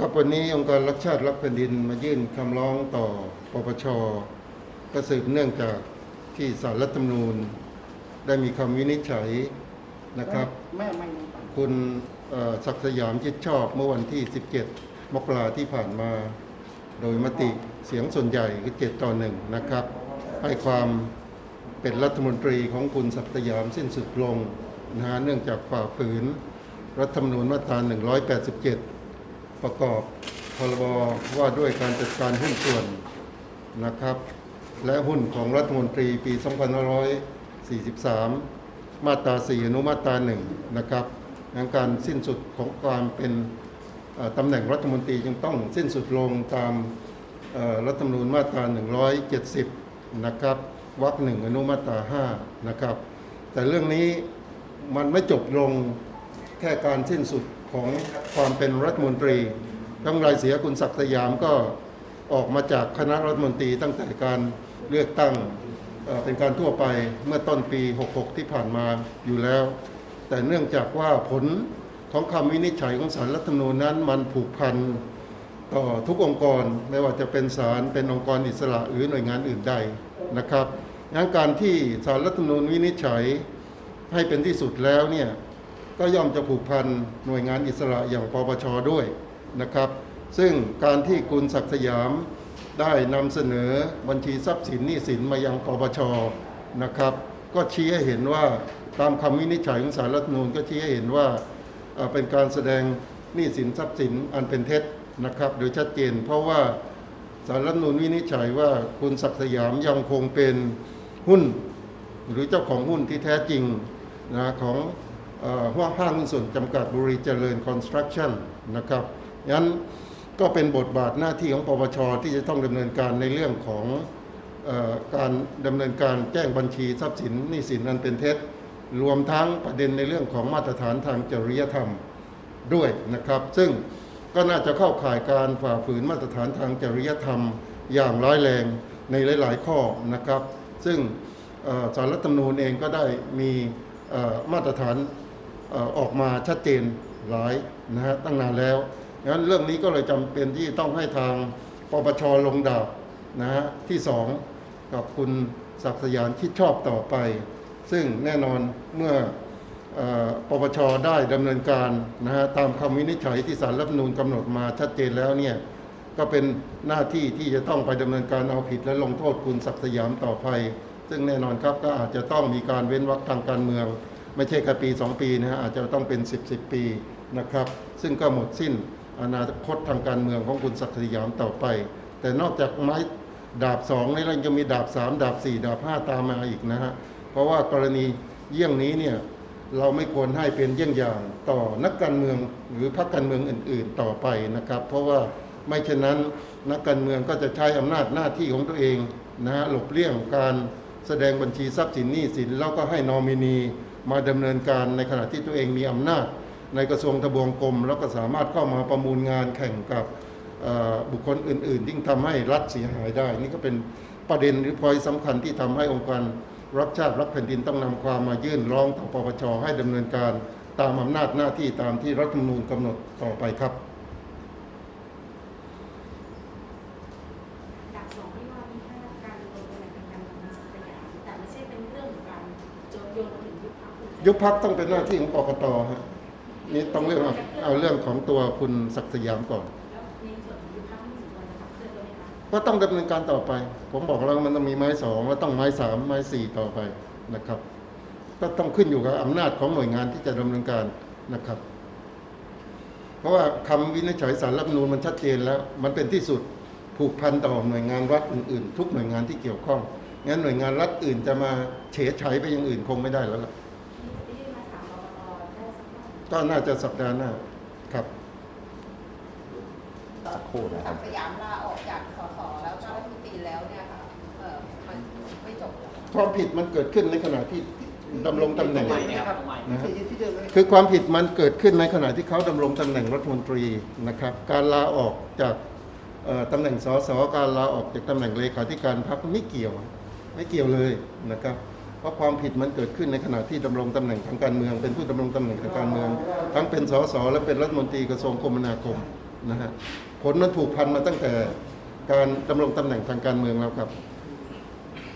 ครับวันนี้องค์การรักชาติรักแผ่นดินมายื่นคำร้องต่อปปชก็สืบเนื่องจากที่สารรัฐธรรมนูญ ได้มีคำวินิจฉัยนะครับ แม่ไม่คุณเอ่อศักดิ์สยามชิดชอบเมื่อวันที่ 17 มกราที่ผ่านมา โดยมติเสียงส่วนใหญ่คือ7ต่อหนึ่งนะครับ ให้ความเป็นรัฐมนตรีของคุณศักดิ์สยามสิ้นสุดลงนะฮะเนื่องจากฝ่าฝืน รัฐธรรมนูญมาตรา 187 ประกอบพรบว่าด้วยการจัดการหุ้นส่วนนะครับ และหุ้นของรัฐมนตรีปี 2543 มาตรา 4 อนุมาตรา 1 นะครับดังการสิ้นสุดของความเป็นตำแหน่งรัฐมนตรีจึงต้องสิ้นสุดลงตามรัฐธรรมนูญมาตรา 170 นะครับวรรคหนึ่งอนุมาตรา5นะครับ แต่เรื่องนี้มันไม่จบลงแค่การสิ้นสุดของความเป็นรัฐมนตรีทั้งรายเสียคุณศักดิ์สยามก็ออกมาจากคณะรัฐมนตรีตั้งแต่การเลือกตั้งเป็นการทั่วไปเมื่อต้นปี 66 ที่ผ่านมาอยู่แล้ว แต่เนื่องจากว่าผลของคำวินิจฉัยของศาลรัฐธรรมนูญนั้นมันผูกพัน ต่อทุกองค์กรไม่ว่าจะเป็นศาลเป็นองค์กรอิสระหรือหน่วยงานอื่นใดนะครับงั้นการที่ศาลรัฐธรรมนูญวินิจฉัยให้เป็นที่สุดแล้วเนี่ยก็ย่อมจะผูกพันหน่วยงานอิสระอย่างปปชด้วยนะครับ ซึ่งการที่คุณศักดิ์สยามได้นำเสนอบัญชีทรัพย์สินหนี้สินมายังปปชนะครับ ก็ชี้ให้เห็นว่าตามคำวินิจฉัยของศาลรัฐธรรมนูญก็ชี้ให้เห็นว่าเอ่อเป็นการแสดงหนี้สินทรัพย์สินอันเป็นเท็จ นะครับโดยชัดเจน เพราะว่าศาลรัฐมนูญวินิจฉัยว่าคุณศักดิ์สยามยังคงเป็นหุ้น หรือเจ้าของหุ้นที่แท้จริงนะของอห้างห้างหุ้นส่วนจำกัดบุรีเจริญคอนสตรั c ชั่นนะครับงั้นก็เป็นบทบาทหน้าที่ของปปชที่จะต้องดำเนินการในเรื่องของออการดำเนินการแจ้งบัญชีทรัพย์สินหนี้สินนั้นเป็นเท็จ รวมทั้งประเด็นในเรื่องของมาตรฐานทางจริยธรรมด้วยนะครับ ซึ่ง ก็น่าจะเข้าข่ายการฝ่าฝืนมาตรฐานทางจริยธรรมอย่างร้ายแรงในหลาย ๆ ข้อนะครับ ซึ่งสารรัฐธรรมนูญเองก็ได้มีมาตรฐานออกมาชัดเจนหลายนะฮะตั้งนานแล้วงั้นเรื่องนี้ก็เลยจำเป็นที่ต้องให้ทางปปชลงดาบนะฮะที่สองกับคุณศักดิ์สยามคิดชอบต่อไป ซึ่งแน่นอนเมื่อ ปปชได้ดำเนินการนะฮะตามคำวินิจฉัยที่สารรัฐมนูญกำหนดมาชัดเจนแล้วเนี่ยก็เป็นหน้าที่ที่จะต้องไปดำเนินการเอาผิดและลงโทษคุณศักดิ์สยามต่อไป ซึ่งแน่นอนครับก็อาจจะต้องมีการเว้นวรรคทางการเมือง ไม่ใช่แค่ปี 2 ปีนะฮะอาจจะต้องเป็น 10 10 ปีนะครับ ซึ่งก็หมดสิ้นอนาคตทางการเมืองของคุณศักดิ์สยามต่อไป แต่นอกจากไม้ดาบสองนี่เรายังมีดาบ 3 ดาบ 4 ดาบ 5 ตามมาอีกนะฮะเพราะว่ากรณีเยี่ยงนี้เนี่ย เราไม่ควรให้เป็นเยี่ยงอย่างต่อนักการเมืองหรือพรรคการเมืองอื่น ๆ ต่อไปนะครับ เพราะว่าไม่เช่นนั้นนักการเมืองก็จะใช้อำนาจหน้าที่ของตัวเองนะฮะหลบเลี่ยงการแสดงบัญชีทรัพย์สินหนี้สินแล้วก็ให้นอมินีมาดำเนินการในขณะที่ตัวเองมีอำนาจ ในกระทรวงทบวงกรม แล้วก็สามารถเข้ามาประมูลงานแข่งกับบุคคลอื่นๆที่ทำให้รัฐเสียหายได้ นี่ก็เป็นประเด็นหรือพอยสำคัญที่ทำให้องค์การ รักชาติรักแผ่นดินต้องนำความมายื่นร้องต่อปปชให้ดำเนินการตามอำนาจหน้าที่ตามที่รัฐธรรมนูญกำหนดต่อไปครับดับสองที่ว่ามีแค่การลงคะแนนทางการเมืองศักดิ์สยามแต่ไม่ใช่เป็นเรื่องของการโจมโยนถึงยุบพรรคยุบพักต้องเป็นหน้าที่ของกกตฮะนี่ต้องเรื่องเอาเรื่องของตัวคุณศักดิ์สยามก่อน ก็ต้องดำเนินการต่อไป ผมบอกแล้วมันต้องมีไม้สองแล้วต้องไม้สามไม้สี่ต่อไปนะครับ ก็ต้องขึ้นอยู่กับอำนาจของหน่วยงานที่จะดำเนินการนะครับ เพราะว่าคำวินิจฉัยสารรัฐมนูญมันชัดเจนแล้ว มันเป็นที่สุดผูกพันต่อหน่วยงานรัฐอื่นๆ ทุกหน่วยงานที่เกี่ยวข้องงั้นหน่วยงานรัฐอื่นจะมาเฉยฉายไปอย่างอื่นคงไม่ได้แล้วล่ะที่จะยื่นมาสามกกตได้สักเท่าไหร่ก็น่าจะสัปดาห์หน้าครับสักครู่นะครับกดิ์สยามลาออก ความผิดมันเกิดขึ้นในขณะที่ดำรงตำแหน่งนะครับนะฮะ คือความผิดมันเกิดขึ้นในขณะที่เขาดำรงตำแหน่งรัฐมนตรีนะครับ การลาออกจากเอ่อตำแหน่งสสการลาออกจากตำแหน่งเลขาธิการพรรคไม่เกี่ยว ไม่เกี่ยวเลยนะครับ เพราะความผิดมันเกิดขึ้นในขณะที่ดำรงตำแหน่งทางการเมือง เป็นผู้ดำรงตำแหน่งทางการเมือง ทั้งเป็นสสและเป็นรัฐมนตรีกระทรวงคมนาคมนะฮะผลมันผูกพันมาตั้งแต่การดำรงตำแหน่งทางการเมืองแล้วครับ